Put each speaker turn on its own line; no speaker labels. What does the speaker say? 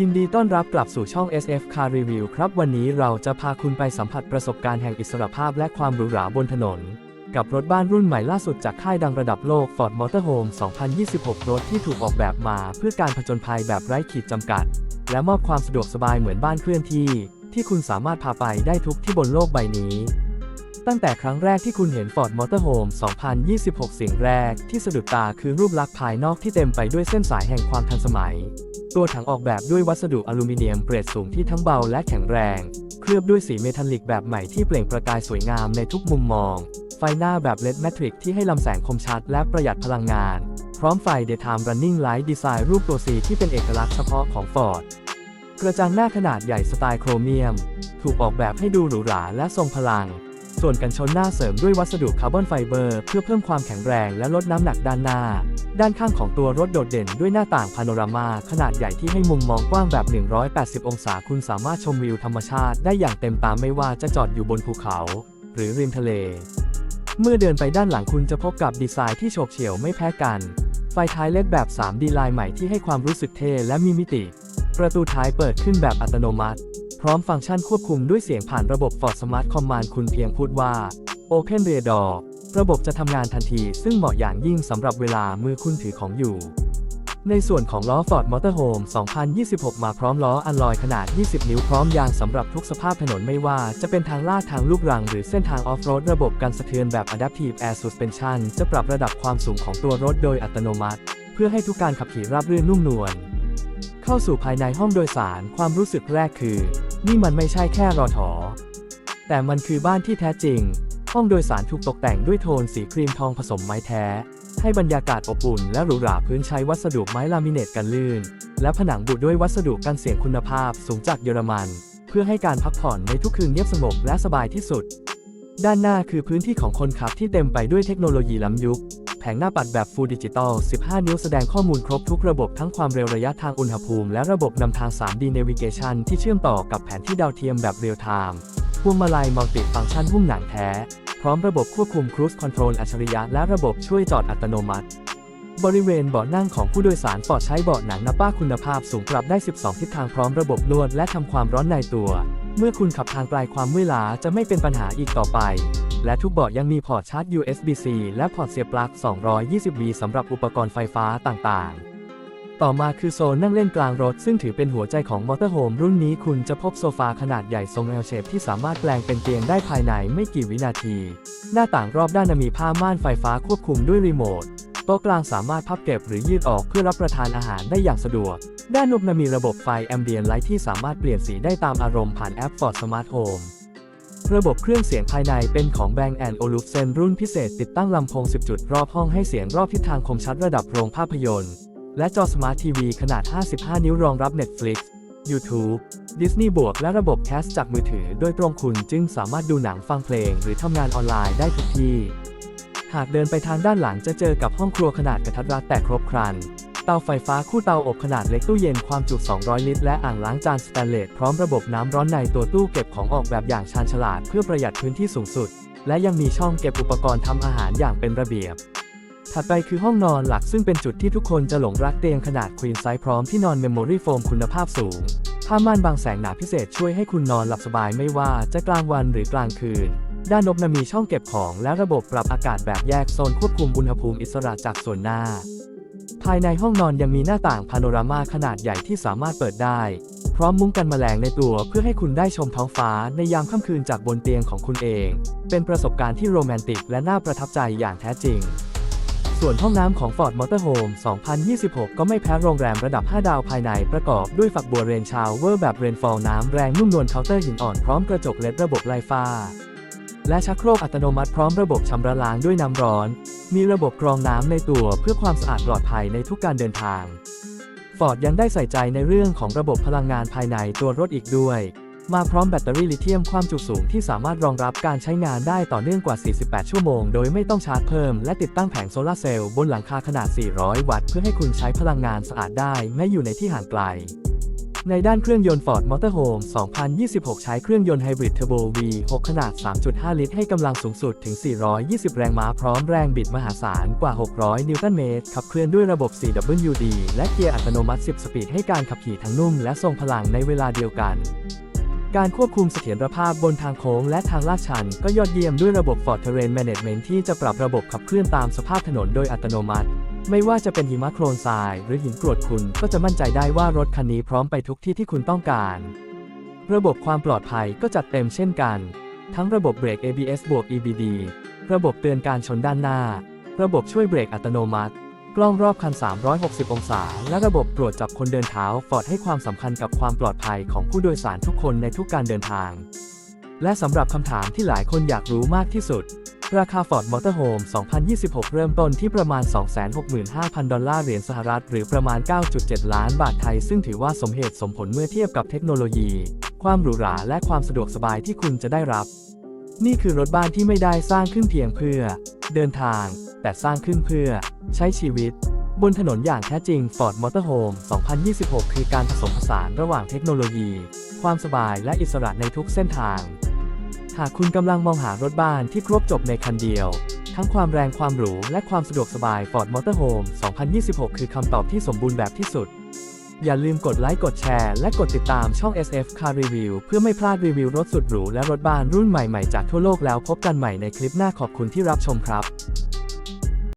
ยินดีต้อนรับกลับสู่ช่อง SF Car Review ครับ วันนี้เราจะพาคุณไปสัมผัสประสบการณ์แห่งอิสรภาพและความหรูหราบนถนน กับรถบ้านรุ่นใหม่ล่าสุดจากค่ายดังระดับโลก Ford Motorhome 2026 รถที่ถูกออกแบบมาเพื่อการผจญภัยแบบไร้ขีดจำกัด และมอบความสะดวกสบายเหมือนบ้านเคลื่อนที่ ที่คุณสามารถพาไปได้ทุกที่บนโลกใบนี้ ตั้งแต่ครั้งแรกที่คุณเห็น Ford Motorhome 2026 สิ่งแรกที่สะดุดตาคือรูปลักษณ์ภายนอกที่เต็มไปด้วยเส้นสายแห่งความทันสมัย ตัวถังออกแบบด้วยวัสดุอลูมิเนียมเกรดสูงที่ทั้งเบาและแข็งแรง เคลือบด้วยสีเมทัลลิกแบบใหม่ที่เปล่งประกายสวยงามในทุกมุมมอง ไฟหน้าแบบ LED Matrix ที่ให้ลำแสงคมชัดและประหยัดพลังงาน พร้อมไฟ Daytime Running Light ดีไซน์รูปตัว C ที่เป็นเอกลักษณ์เฉพาะของ Ford กระจังหน้าขนาดใหญ่สไตล์โครเมียม ถูกออกแบบให้ดูหรูหราและทรงพลัง ส่วนกันชนหน้าเสริมด้วยวัสดุคาร์บอนไฟเบอร์เพื่อเพิ่มความแข็งแรงและลดน้ำหนักด้านหน้า ด้านข้างของตัวรถโดดเด่นด้วยหน้าต่างพาโนรามาขนาดใหญ่ที่ให้มุมมองกว้างแบบ 180 องศาคุณสามารถชมวิวธรรมชาติได้อย่างเต็มตาไม่ว่าจะจอดอยู่บนภูเขา หรือริมทะเล เมื่อเดินไปด้านหลังคุณจะพบกับดีไซน์ที่โฉบเฉี่ยวไม่แพ้กัน ไฟท้ายเล็กแบบ 3D ลายใหม่ที่ให้ความรู้สึกเท่และมีมิติ ประตูท้ายเปิดขึ้นแบบอัตโนมัติ ร้อมฟังก์ชันควบคุมด้วยเสียงผ่านระบบ Ford Smart Command คุณเพียงพูดว่า Open r a d o r ระบบจะทำงานทันที ซึ่งเหมาะอย่างยิ่งสำหรับเวลามือคุณถือของอยู่ ในส่วนของล้อ Ford Motorhome 2026 มาพร้อมล้ออัลลอยขนาด 20 นิ้วพร้อมยางสำหรับทุกสภาพถนนไม่ว่าจะเป็นทางลาดทางลูกรัง หรือเส้นทางออฟโรดระบบกันสะเทือนแบบ Adaptive Air Suspension จะปรับระดับความสูงของตัวรถโดยอัตโนมัติ เพื่อให้ทุกการขับขี่ราบรื่นนุ่มนวลเข้าสู่ภายในห้องโดยสารความรู้สึกแรกคือ นี่มันไม่ใช่แค่รอถอ แต่มันคือบ้านที่แท้จริง ห้องโดยสารถูกตกแต่งด้วยโทนสีครีมทองผสมไม้แท้ ให้บรรยากาศอบอุ่นและหรูหราพื้นใช้วัสดุไม้ลามิเนตกันลื่น และผนังบุด้วยวัสดุกันเสียงคุณภาพสูงจากเยอรมัน เพื่อให้การพักผ่อนในทุกคืนเงียบสงบและสบายที่สุด ด้านหน้าคือพื้นที่ของคนขับที่เต็มไปด้วยเทคโนโลยีล้ำยุค ผงหน้าปัดแบบ Full Digital 15 นิ้วแสดงข้อมูลครบทุกระบบทั้งความเร็วระยะทางอุณหภูมิ และระบบนำทาง 3D Navigation ที่เชื่อมต่อกับแผนที่ดาวเทียมแบบเรียลไทม์พวงมาลัยมัลติฟังก์ชันหุ้มหนังแท้ พร้อมระบบควบคุม Cruise Control อัจฉริยะและระบบช่วยจอดอัตโนมัติ บริเวณเบาะนั่งของผู้โดยสารปลอดใช้เบาะหนังนับป้าคุณภาพสูงปรับได้ 12 ทิศทางพร้อมระบบนวดและทำความร้อนในตัว เมื่อคุณขับทางไกลความเมื่อยล้าจะไม่เป็นปัญหาอีกต่อไป และทุกเบาะยังมีพอร์ตชาร์จ USB-C และพอร์ตเสียบปลั๊ก 220V สำหรับอุปกรณ์ไฟฟ้าต่างๆ ต่อมาคือโซนนั่งเล่นกลางรถ ซึ่งถือเป็นหัวใจของมอเตอร์โฮมรุ่นนี้คุณจะพบโซฟาขนาดใหญ่ทรง L shape ที่สามารถแปลงเป็นเตียงได้ภายในไม่กี่วินาที หน้าต่างรอบด้านมีผ้าม่านไฟฟ้าควบคุมด้วยรีโมทโต๊ะกลางสามารถพับเก็บหรือยืดออกเพื่อรับประทานอาหารได้อย่างสะดวก ด้านนบนมีระบบไฟ Ambient Light ที่สามารถเปลี่ยนสีได้ตามอารมณ์ผ่านแอป Ford Smart Home ระบบเครื่องเสียงภายในเป็นของ Bang Olufsen รุ่นพิเศษติดตั้งลำโพง 10 จุดรอบห้องให้เสียงรอบทิศทางคมชัดระดับโรงภาพยนตร์ และจอ Smart TV ขนาด 55 นิ้วรองรับ Netflix YouTube Disney บวกและระบบแคสจากมือถือ โดยตรงคุณจึงสามารถดูหนังฟังเพลง หรือทำงานออนไลน์ได้ทุกที่ หากเดินไปทางด้านหลังจะเจอกับห้องครัวขนาดกระทัดรัดแต่ครบครัน เตาไฟฟ้าคู่เตาอบขนาดเล็กตู้เย็นความจุ 200 ลิตร และอ่างล้างจานสแตนเลสพร้อมระบบน้ำร้อนในตัวตู้เก็บของออกแบบอย่างชาญฉลาดเพื่อประหยัดพื้นที่สูงสุด และยังมีช่องเก็บอุปกรณ์ทำอาหารอย่างเป็นระเบียบ ถัดไปคือห้องนอนหลักซึ่งเป็นจุดที่ทุกคนจะหลงรักเตียงขนาดควีนไซส์พร้อมที่นอนเมมโมรี่โฟมคุณภาพสูงผ้าม่านบางแสงหนาพิเศษช่วยให้คุณนอนหลับสบายไม่ว่าจะกลางวันหรือกลางคืน ด้านนบนมีช่องเก็บของและระบบปรับอากาศแบบแยกโซนควบคุมอุณหภูมิอิสระจากส่วนหน้า ภายในห้องนอนยังมีหน้าต่างพาโนรามาขนาดใหญ่ที่สามารถเปิดได้ พร้อมมุ้งกันแมลงในตัวเพื่อให้คุณได้ชมท้องฟ้าในยามค่ำคืนจากบนเตียงของคุณเอง เป็นประสบการณ์ที่โรแมนติกและน่าประทับใจอย่างแท้จริง ส่วนห้องน้ำของ Ford Motorhome 2026 ก็ไม่แพ้โรงแรมระดับ 5 ดาวภายในประกอบด้วยฝักบัวเรนชาวเวอร์แบบเรนฟอลน้ำแรงนุ่มนวลเคาน์เตอร์หินอ่อนพร้อมกระจกเลดระบบไลฟ้า และชักโครกอัตโนมัติพร้อมระบบชำระล้างด้วยน้ำร้อน มีระบบกรองน้ำในตัวเพื่อความสะอาดปลอดภัยในทุกการเดินทาง Ford ยังได้ใส่ใจในเรื่องของระบบพลังงานภายในตัวรถอีกด้วย มาพร้อมแบตเตอรี่ลิเธียมความจุสูงที่สามารถรองรับการใช้งานได้ต่อเนื่องกว่า 48 ชั่วโมง โดยไม่ต้องชาร์จเพิ่ม และติดตั้งแผงโซลาร์เซลล์บนหลังคาขนาด 400 วัตต์เพื่อให้คุณใช้พลังงานสะอาดได้แม้อยู่ในที่ห่างไกล ในด้านเครื่องยนต์ Ford Motorhome 2026 ใช้เครื่องยนต์ไฮบริดเทอร์โบ V6 ขนาด 3.5 ลิตร ให้กำลังสูงสุดถึง 420 แรงม้าพร้อมแรงบิดมหาศาลกว่า 600 นิวตันเมตร ขับเคลื่อนด้วยระบบ 4WD และเกียร์อัตโนมัติ 10 สปีดให้การขับขี่ทั้งนุ่มและทรงพลังในเวลาเดียวกันการควบคุมเสถียรภาพบนทางโค้งและทางลาดชัน ก็ยอดเยี่ยมด้วยระบบ Ford Terrain Management ที่จะปรับระบบขับเคลื่อนตามสภาพถนนโดยอัตโนมัติ ไม่ว่าจะเป็นหิมะโคลนทราย หรือหินกรวดคุณก็จะมั่นใจได้ว่ารถคันนี้พร้อมไปทุกที่ที่คุณต้องการ ระบบความปลอดภัยก็จัดเต็มเช่นกัน ทั้งระบบเบรก ABS บวก EBD ระบบเตือนการชนด้านหน้า ระบบช่วยเบรกอัตโนมัติ กล้องรอบคัน 360 องศา และระบบตรวจจับคนเดินเท้าฟอร์ดให้ความสำคัญกับความปลอดภัยของผู้โดยสารทุกคนในทุกการเดินทาง และสำหรับคำถามที่หลายคนอยากรู้มากที่สุด ราคา Ford Motorhome 2026 เริ่มต้นที่ประมาณ 265,000 ดอลลาร์เหรียญสหรัฐ หรือประมาณ 9.7 ล้านบาทไทย ซึ่งถือว่าสมเหตุสมผลเมื่อเทียบกับเทคโนโลยี ความหรูหราและความสะดวกสบายที่คุณจะได้รับ นี่คือรถบ้านที่ไม่ได้สร้างขึ้นเพียงเพื่อ เดินทาง แต่สร้างขึ้นเพื่อ ใช้ชีวิต บนถนนอย่างแท้จริง Ford Motorhome 2026 คือการผสมผสานระหว่างเทคโนโลยี ความสบายและอิสระในทุกเส้นทาง หากคุณกำลังมองหารถบ้านที่ครบจบในคันเดียว ทั้งความแรงความหรูและความสะดวกสบาย Ford Motorhome 2026 คือคำตอบที่สมบูรณ์แบบที่สุด อย่าลืมกดไลค์กดแชร์และกดติดตามช่อง SF Car Review เพื่อไม่พลาดรีวิวรถสุดหรูและรถบ้านรุ่นใหม่ๆจากทั่วโลกแล้วพบกันใหม่ในคลิปหน้าขอบคุณที่รับชมครับ